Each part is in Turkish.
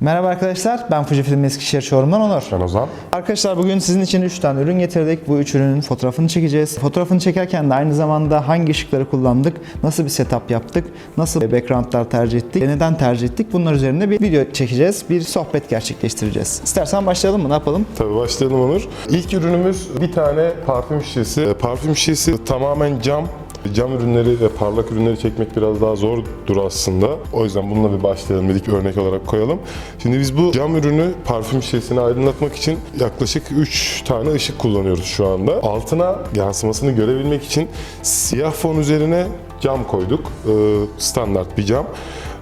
Merhaba arkadaşlar, ben Fujifilm Eskişehir Showroom'dan Onur. Ben Ozan. Arkadaşlar bugün sizin için 3 tane ürün getirdik. Bu 3 ürünün fotoğrafını çekeceğiz. Fotoğrafını çekerken de aynı zamanda hangi ışıkları kullandık, nasıl bir setup yaptık, nasıl backgroundlar tercih ettik, neden tercih ettik bunlar üzerine bir video çekeceğiz, bir sohbet gerçekleştireceğiz. İstersen başlayalım mı, ne yapalım? Tabii başlayalım Onur. İlk ürünümüz bir tane parfüm şişesi. E, Parfüm şişesi tamamen cam. Cam ürünleri ve parlak ürünleri çekmek biraz daha zordur aslında. O yüzden bununla bir başlayalım dedik örnek olarak koyalım. Şimdi biz bu cam ürünü parfüm şişesini aydınlatmak için yaklaşık 3 tane ışık kullanıyoruz şu anda. Altına yansımasını görebilmek için siyah fon üzerine cam koyduk. Ee, Standart bir cam.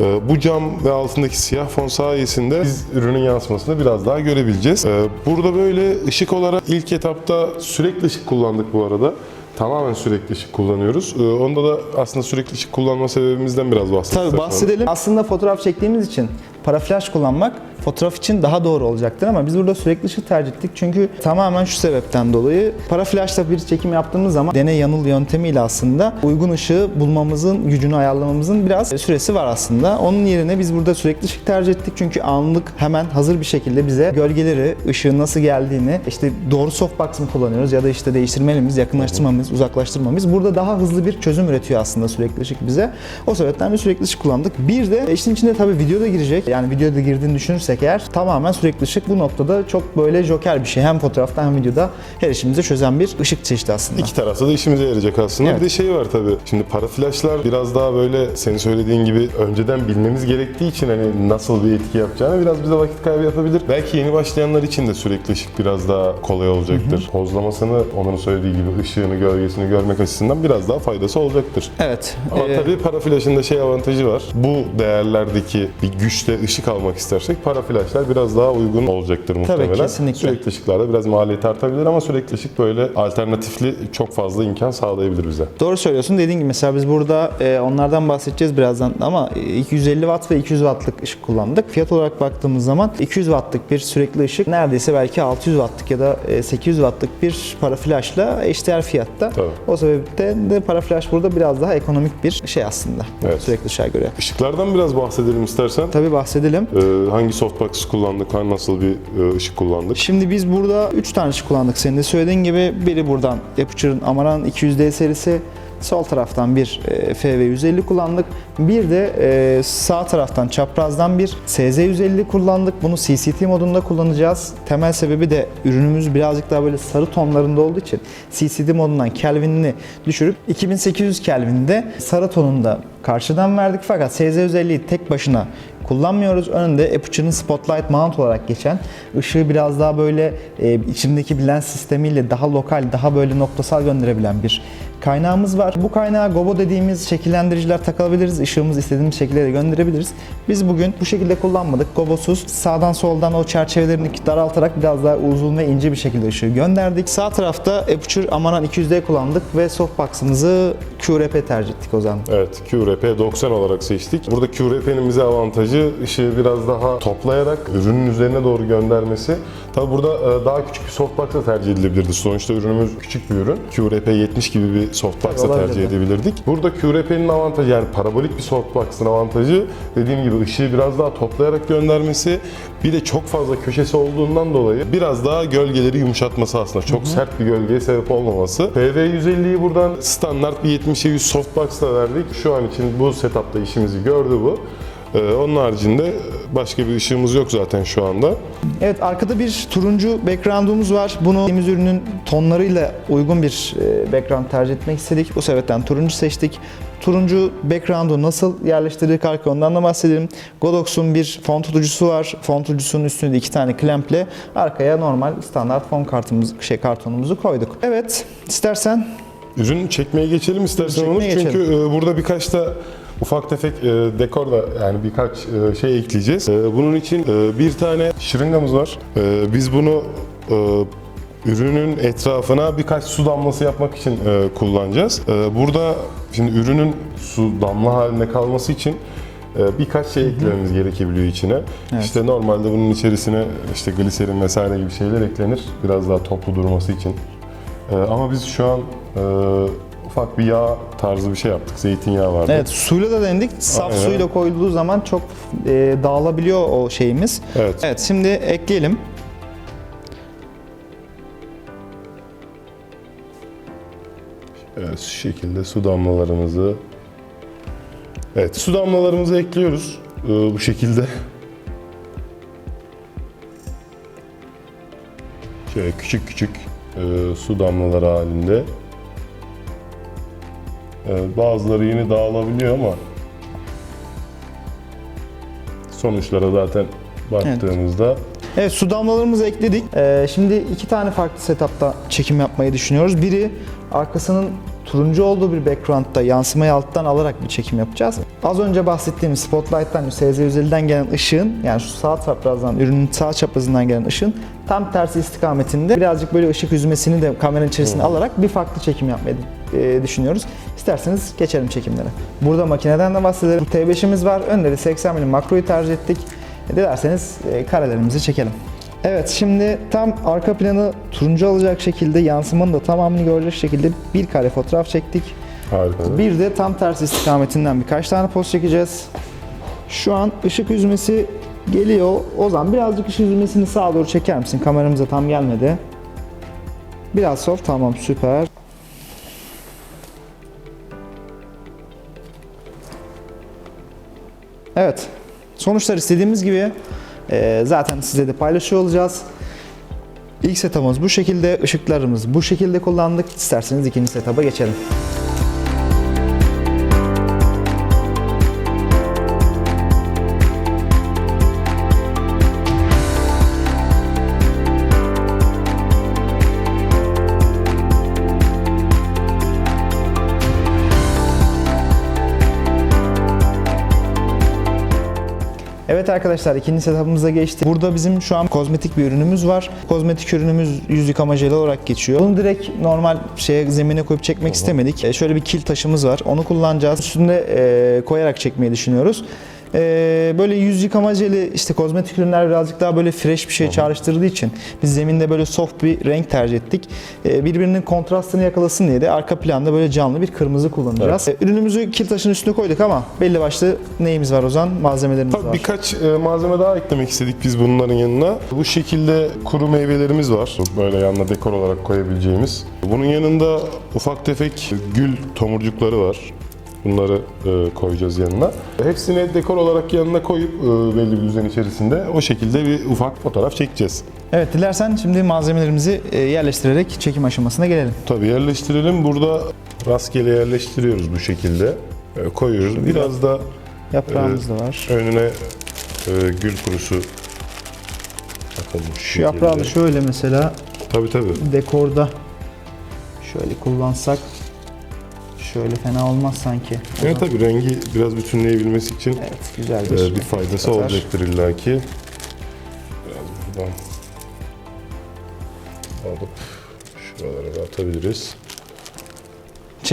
Ee, Bu cam ve altındaki siyah fon sayesinde biz ürünün yansımasını biraz daha görebileceğiz. Ee, Burada böyle ışık olarak ilk etapta sürekli ışık kullandık bu arada. Tamamen sürekli ışık kullanıyoruz. Ee, Onda da aslında sürekli ışık kullanma sebebimizden biraz bahsedeceğiz. Tabii bahsedelim. Aslında fotoğraf çektiğimiz için para flash kullanmak fotoğraf için daha doğru olacaktır ama biz burada sürekli ışık tercih ettik çünkü tamamen şu sebepten dolayı para flashla bir çekim yaptığımız zaman deney yanıl yöntemiyle aslında uygun ışığı bulmamızın gücünü ayarlamamızın biraz süresi var aslında. Onun yerine biz burada sürekli ışık tercih ettik çünkü anlık hemen hazır bir şekilde bize gölgeleri, ışığın nasıl geldiğini, işte doğru softbox mı kullanıyoruz ya da işte değiştirmelimiz, yakınlaştırmamız, uzaklaştırmamız burada daha hızlı bir çözüm üretiyor aslında sürekli ışık bize. O sebepten bir sürekli ışık kullandık. Bir de işin içinde tabii video da girecek. Yani videoda girdiğini düşünürsek eğer tamamen sürekli ışık bu noktada çok böyle joker bir şey. Hem fotoğrafta hem videoda her işimizi çözen bir ışık çeşidi aslında. İki tarafta da işimize yarayacak aslında. Evet. Bir de şey var tabii. Şimdi para flashlar biraz daha böyle senin söylediğin gibi önceden bilmemiz gerektiği için hani nasıl bir etki yapacağını biraz bize vakit kaybı yapabilir. Belki yeni başlayanlar için de sürekli ışık biraz daha kolay olacaktır. Pozlamasını, onun söylediği gibi ışığını, gölgesini görmek açısından biraz daha faydası olacaktır. Evet. Ama Ee, tabii para flaşın da şey avantajı var. Bu değerlerdeki bir güçte ışık almak istersek para flaşlar biraz daha uygun olacaktır muhtemelen. kesinlikle. Sürekli ışıklarda biraz maliyeti artabilir ama sürekli ışık böyle alternatifli çok fazla imkan sağlayabilir bize. Doğru söylüyorsun. Dediğin gibi mesela biz burada e, onlardan bahsedeceğiz birazdan ama e, 250 watt ve 200 wattlık ışık kullandık. Fiyat olarak baktığımız zaman 200 wattlık bir sürekli ışık neredeyse belki 600 wattlık ya da e, 800 wattlık bir para flashla eşdeğer fiyatta. Tabii. O sebepten de para flash burada biraz daha ekonomik bir şey aslında. Evet. Sürekli ışığa göre. Işıklardan biraz bahsedelim istersen. Tabii bahsedelim. Ee, hangi softbox kullandık, hangi nasıl bir e, ışık kullandık? Şimdi biz burada 3 tane ışık kullandık senin de söylediğin gibi. Biri buradan Aputure'ın Amaran 200D serisi. Sol taraftan bir e, FV150 kullandık. Bir de e, sağ taraftan çaprazdan bir SZ150 kullandık. Bunu CCT modunda kullanacağız. Temel sebebi de ürünümüz birazcık daha böyle sarı tonlarında olduğu için CCD modundan Kelvin'ini düşürüp 2800 Kelvin'de sarı tonunda karşıdan verdik. Fakat SZ150'yi tek başına kullanmıyoruz. Önünde Aputure'ın Spotlight Mount olarak geçen ışığı biraz daha böyle e, içindeki bir lens sistemiyle daha lokal, daha böyle noktasal gönderebilen bir kaynağımız var. Bu kaynağa gobo dediğimiz şekillendiriciler takabiliriz. Işığımızı istediğimiz şekilde de gönderebiliriz. Biz bugün bu şekilde kullanmadık. Gobosuz sağdan soldan o çerçevelerini daraltarak biraz daha uzun ve ince bir şekilde ışığı gönderdik. Sağ tarafta Aputure Amaran 200D kullandık ve softbox'ımızı QRP tercih ettik o zaman. Evet, QRP 90 olarak seçtik. Burada QRP'nin bize avantajı ışığı biraz daha toplayarak ürünün üzerine doğru göndermesi. Tabi burada e, daha küçük bir softbox da tercih edilebilirdi. Sonuçta ürünümüz küçük bir ürün. QRP 70 gibi bir softbox da Olabilirdi. tercih edebilirdik. Burada QRP'nin avantajı yani parabolik bir softbox'ın avantajı dediğim gibi ışığı biraz daha toplayarak göndermesi. Bir de çok fazla köşesi olduğundan dolayı biraz daha gölgeleri yumuşatması aslında. Çok sert bir gölgeye sebep olmaması. PV150'yi buradan standart bir 70'e 100 softbox'la verdik. Şu an için bu setupta işimizi gördü bu. Ee, onun haricinde başka bir ışığımız yok zaten şu anda. Evet arkada bir turuncu background'umuz var. Bunu dediğimiz ürünün tonlarıyla uygun bir e, background tercih etmek istedik. Bu sebepten turuncu seçtik. Turuncu background'u nasıl yerleştirdik arka ondan da bahsedelim. Godox'un bir fon tutucusu var. Fon tutucusunun üstünde de iki tane klemple arkaya normal standart fon kartımız, şey kartonumuzu koyduk. Evet, istersen Ürün çekmeye geçelim istersen Çekmeye Onur. Çünkü geçelim. e, burada birkaç da ufak tefek e, dekor da yani birkaç e, şey ekleyeceğiz. E, bunun için e, bir tane şırıngamız var. E, biz bunu e, ürünün etrafına birkaç su damlası yapmak için e, kullanacağız. E, burada şimdi ürünün su damla halinde kalması için e, birkaç şey eklememiz gerekebiliyor içine. İşte normalde bunun içerisine işte gliserin vesaire gibi şeyler eklenir. Biraz daha toplu durması için. Ee, ama biz şu an e, ufak bir yağ tarzı bir şey yaptık. Zeytinyağı vardı. Evet suyla da denedik. Saf Aynen. suyla koyulduğu zaman çok e, dağılabiliyor o şeyimiz. Evet. Evet şimdi ekleyelim. Evet, şu şekilde su damlalarımızı Evet, su damlalarımızı ekliyoruz ee, bu şekilde. Şöyle küçük küçük e, su damlaları halinde. Evet, bazıları yine dağılabiliyor ama sonuçlara zaten baktığımızda Evet su damlalarımızı ekledik. Ee, şimdi iki tane farklı setupta çekim yapmayı düşünüyoruz. Biri arkasının turuncu olduğu bir background'da yansımayı alttan alarak bir çekim yapacağız. Az önce bahsettiğimiz spotlight'tan, SZ150'den gelen ışığın yani şu sağ çaprazdan, ürünün sağ çaprazından gelen ışığın tam tersi istikametinde birazcık böyle ışık yüzmesini de kameranın içerisine alarak bir farklı çekim yapmayı e, düşünüyoruz. İsterseniz geçelim çekimlere. Burada makineden de bahsedelim. T5'imiz var. Önde de 80 mm makroyu tercih ettik. E, Dilerseniz e, karelerimizi çekelim. Evet şimdi tam arka planı turuncu alacak şekilde yansımanın da tamamını görecek şekilde bir kare fotoğraf çektik. harika. Bir de tam tersi istikametinden birkaç tane poz çekeceğiz. Şu an ışık yüzmesi geliyor. O zaman birazcık ışık yüzmesini sağa doğru çeker misin? Kameramıza tam gelmedi. Biraz sol tamam süper. Evet. Sonuçlar istediğimiz gibi e, zaten size de paylaşıyor olacağız. İlk setup'ımız bu şekilde, ışıklarımız bu şekilde kullandık. İsterseniz ikinci setup'a geçelim. Evet arkadaşlar ikinci setup'ımıza geçtik. Burada bizim şu an kozmetik bir ürünümüz var. Kozmetik ürünümüz yüz yıkama jeli olarak geçiyor. Bunu direkt normal şeye zemine koyup çekmek istemedik. E, şöyle bir kil taşımız var. Onu kullanacağız. Üstünde e, koyarak çekmeyi düşünüyoruz. E, böyle yüz yıkama jeli işte kozmetik ürünler birazcık daha böyle fresh bir şey çağrıştırdığı için biz zeminde böyle soft bir renk tercih ettik. E, birbirinin kontrastını yakalasın diye de arka planda böyle canlı bir kırmızı kullanacağız. E, ürünümüzü kil taşının üstüne koyduk ama belli başlı neyimiz var o zaman? Malzemelerimiz Tabii var. birkaç e, malzeme daha eklemek istedik biz bunların yanına. Bu şekilde kuru meyvelerimiz var. Böyle yanına dekor olarak koyabileceğimiz. Bunun yanında ufak tefek gül tomurcukları var. Bunları e, koyacağız yanına. Hepsini dekor olarak yanına koyup e, belli bir düzen içerisinde o şekilde bir ufak fotoğraf çekeceğiz. Evet dilersen şimdi malzemelerimizi e, yerleştirerek çekim aşamasına gelelim. Tabii yerleştirelim. Burada rastgele yerleştiriyoruz bu şekilde. E, koyuyoruz. Biraz da Yaprağımız da var. önüne e, gül kurusu atalım. Şu Şu yaprağı da şöyle mesela Tabii tabii. dekorda şöyle kullansak şöyle fena olmaz sanki. Evet tabii rengi biraz bütünleyebilmesi için Evet güzel e, bir, bir faydası katar. olacaktır illaki. Biraz buradan alıp şuralara da atabiliriz.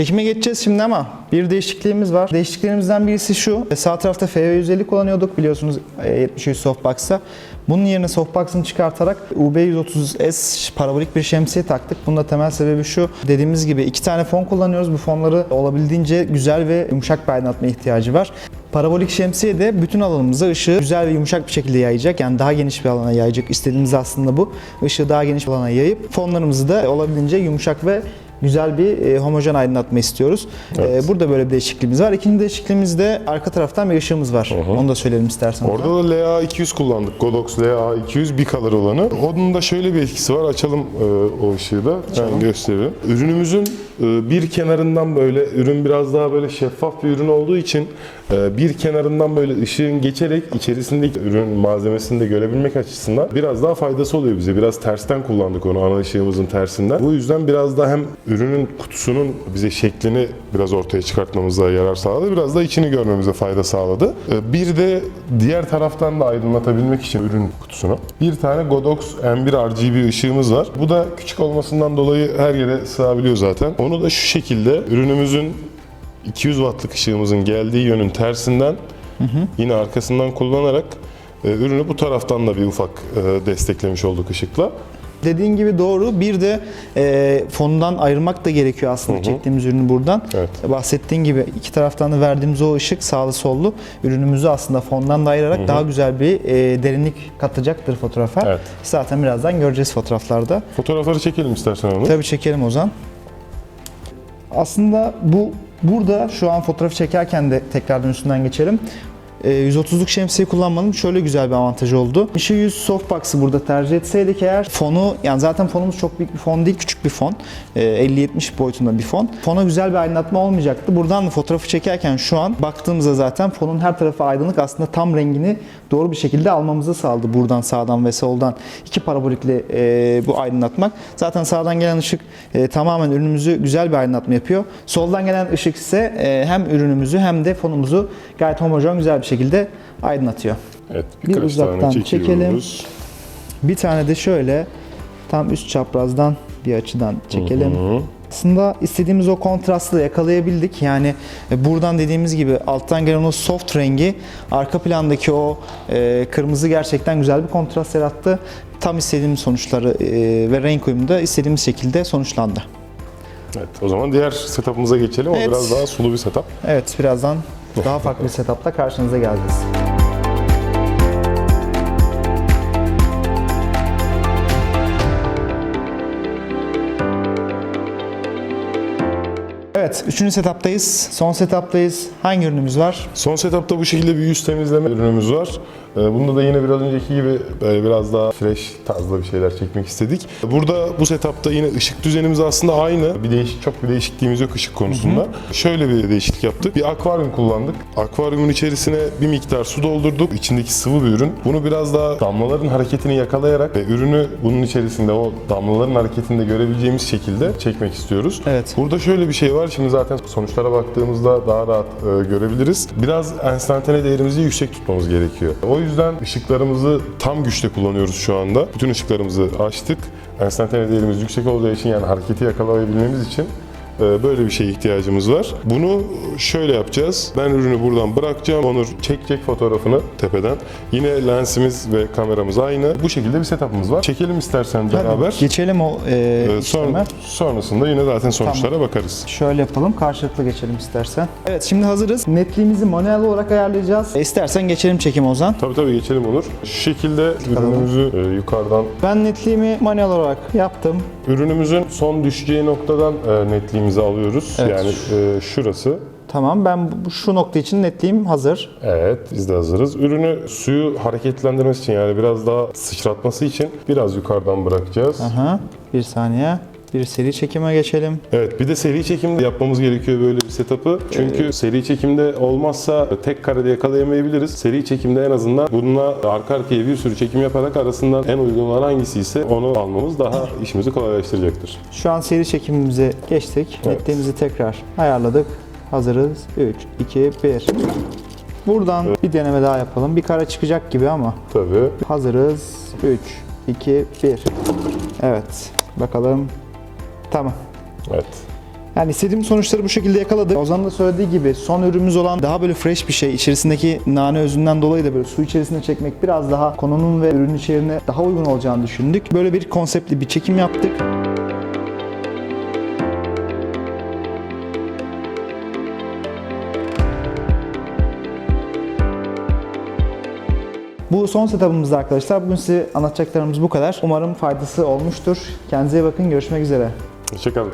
Çekime geçeceğiz şimdi ama bir değişikliğimiz var. Değişikliklerimizden birisi şu. E, Sağ tarafta FV150 kullanıyorduk biliyorsunuz e, 73 softbox'a. Bunun yerine softbox'ını çıkartarak UB130S parabolik bir şemsiye taktık. Bunun da temel sebebi şu. Dediğimiz gibi iki tane fon kullanıyoruz. Bu fonları olabildiğince güzel ve yumuşak bir aydınlatma ihtiyacı var. Parabolik şemsiye de bütün alanımıza ışığı güzel ve yumuşak bir şekilde yayacak. Yani daha geniş bir alana yayacak. İstediğimiz aslında bu. Işığı daha geniş bir alana yayıp fonlarımızı da olabildiğince yumuşak ve güzel bir e, homojen aydınlatma istiyoruz. Evet. E, burada böyle bir değişikliğimiz var. İkinci değişikliğimiz de arka taraftan bir ışığımız var. hı. Onu da söyleyelim istersen. Orada da LA200 kullandık. Godox LA200 bir color olanı. Onun da şöyle bir etkisi var. Açalım e, o ışığı da. Ben göstereyim. Ürünümüzün e, bir kenarından böyle ürün biraz daha böyle şeffaf bir ürün olduğu için e, bir kenarından böyle ışığın geçerek içerisindeki ürün malzemesini de görebilmek açısından biraz daha faydası oluyor bize. Biraz tersten kullandık onu ana ışığımızın tersinden. Bu yüzden biraz da hem ürünün kutusunun bize şeklini biraz ortaya çıkartmamıza yarar sağladı. Biraz da içini görmemize fayda sağladı. E, Bir de diğer taraftan da aydınlatabilmek için ürün kutusunu bir tane Godox M1 RGB ışığımız var. Bu da küçük olmasından dolayı her yere sığabiliyor zaten. Onu da şu şekilde ürünümüzün 200 wattlık ışığımızın geldiği yönün tersinden yine arkasından kullanarak e, ürünü bu taraftan da bir ufak e, desteklemiş olduk ışıkla. Dediğin gibi doğru. Bir de e, fondan ayırmak da gerekiyor aslında çektiğimiz ürünü buradan. Evet. Bahsettiğin gibi iki taraftan da verdiğimiz o ışık sağlı sollu ürünümüzü aslında fondan da ayırarak daha güzel bir e, derinlik katacaktır fotoğrafa. Evet. Zaten birazdan göreceğiz fotoğraflarda. Fotoğrafları çekelim istersen onu. Tabii çekelim Ozan. Aslında bu burada şu an fotoğrafı çekerken de tekrardan üstünden geçelim. Ee, 130'luk şemsiye kullanmanın şöyle güzel bir avantajı oldu. Işığı 100 softbox'ı burada tercih etseydik eğer fonu yani zaten fonumuz çok büyük bir fon değil küçük bir fon. Ee, 50-70 boyutunda bir fon. Fona güzel bir aydınlatma olmayacaktı. Buradan da fotoğrafı çekerken şu an baktığımızda zaten fonun her tarafı aydınlık aslında tam rengini doğru bir şekilde almamızı sağladı buradan sağdan ve soldan iki parabolikle e, bu aydınlatmak. Zaten sağdan gelen ışık e, tamamen ürünümüzü güzel bir aydınlatma yapıyor. Soldan gelen ışık ise e, hem ürünümüzü hem de fonumuzu gayet homojen güzel bir şekilde aydınlatıyor. Evet, Bir uzaktan çekelim. Bir tane de şöyle tam üst çaprazdan bir açıdan çekelim. Hı. Aslında istediğimiz o kontrastı yakalayabildik. Yani e, buradan dediğimiz gibi alttan gelen o soft rengi arka plandaki o e, kırmızı gerçekten güzel bir kontrast yarattı. Tam istediğimiz sonuçları e, ve renk uyumu da istediğimiz şekilde sonuçlandı. Evet, o zaman diğer setup'ımıza geçelim. O Evet. biraz daha sulu bir setup. Evet birazdan daha farklı bir setupta karşınıza geleceğiz. Evet, üçüncü setuptayız. Son setuptayız. Hangi ürünümüz var? Son setup'ta bu şekilde bir yüz temizleme ürünümüz var. Ee, Bunda da yine biraz önceki gibi biraz daha fresh tarzda bir şeyler çekmek istedik. Burada bu setup'ta yine ışık düzenimiz aslında aynı. Bir değişik çok bir değişikliğimiz yok ışık konusunda. Şöyle bir değişiklik yaptık. Bir akvaryum kullandık. Akvaryumun içerisine bir miktar su doldurduk. İçindeki sıvı bir ürün. Bunu biraz daha damlaların hareketini yakalayarak ve ürünü bunun içerisinde o damlaların hareketinde görebileceğimiz şekilde çekmek istiyoruz. Evet. Burada şöyle bir şey var. Şimdi zaten sonuçlara baktığımızda daha rahat e, görebiliriz. Biraz enstantane değerimizi yüksek tutmamız gerekiyor. O yüzden ışıklarımızı tam güçte kullanıyoruz şu anda. Bütün ışıklarımızı açtık. Enstantane değerimiz yüksek olacağı için yani hareketi yakalayabilmemiz için böyle bir şeye ihtiyacımız var. Bunu şöyle yapacağız. Ben ürünü buradan bırakacağım. Onur çekecek fotoğrafını tepeden. Yine lensimiz ve kameramız aynı. Bu şekilde bir setup'ımız var. Çekelim istersen beraber. Geçelim o e, Ee, işleme. Sonra, sonrasında yine zaten sonuçlara bakarız. Şöyle yapalım, karşılıklı geçelim istersen. Evet, şimdi hazırız. Netliğimizi manuel olarak ayarlayacağız. E, istersen geçelim çekim Ozan. Tabii tabii geçelim olur. Şu şekilde ürünümüzü e, yukarıdan Ben netliğimi manuel olarak yaptım. Ürünümüzün son düşeceği noktadan e, netliğimizi alıyoruz. Evet. Yani e, şurası. Tamam, ben şu nokta için netliğim hazır. Evet biz de hazırız. Ürünü suyu hareketlendirmesi için yani biraz daha sıçratması için biraz yukarıdan bırakacağız. Aha, bir saniye. Bir seri çekime geçelim. Evet bir de seri çekimde yapmamız gerekiyor böyle bir setup'ı. Çünkü seri çekimde olmazsa tek karede yakalayamayabiliriz. Seri çekimde en azından bununla arka arkaya bir sürü çekim yaparak arasından en uygun olan hangisi ise onu almamız daha işimizi kolaylaştıracaktır. Şu an seri çekimimize geçtik. Evet. Netliğimizi tekrar ayarladık. Hazırız. 3, 2, 1. Buradan bir deneme daha yapalım. Bir kare çıkacak gibi ama. Tabii. Hazırız. 3, 2, 1. Evet. Bakalım. Tamam. Evet. Yani istediğim sonuçları bu şekilde yakaladık. Ozan'ın da söylediği gibi son ürünümüz olan daha böyle fresh bir şey. İçerisindeki nane özünden dolayı da böyle su içerisinde çekmek biraz daha konunun ve ürünün içeriğine daha uygun olacağını düşündük. Böyle bir konseptli bir çekim yaptık. Bu son setup'ımızda arkadaşlar. Bugün size anlatacaklarımız bu kadar. Umarım faydası olmuştur. Kendinize iyi bakın. Görüşmek üzere. Hoşçakalın.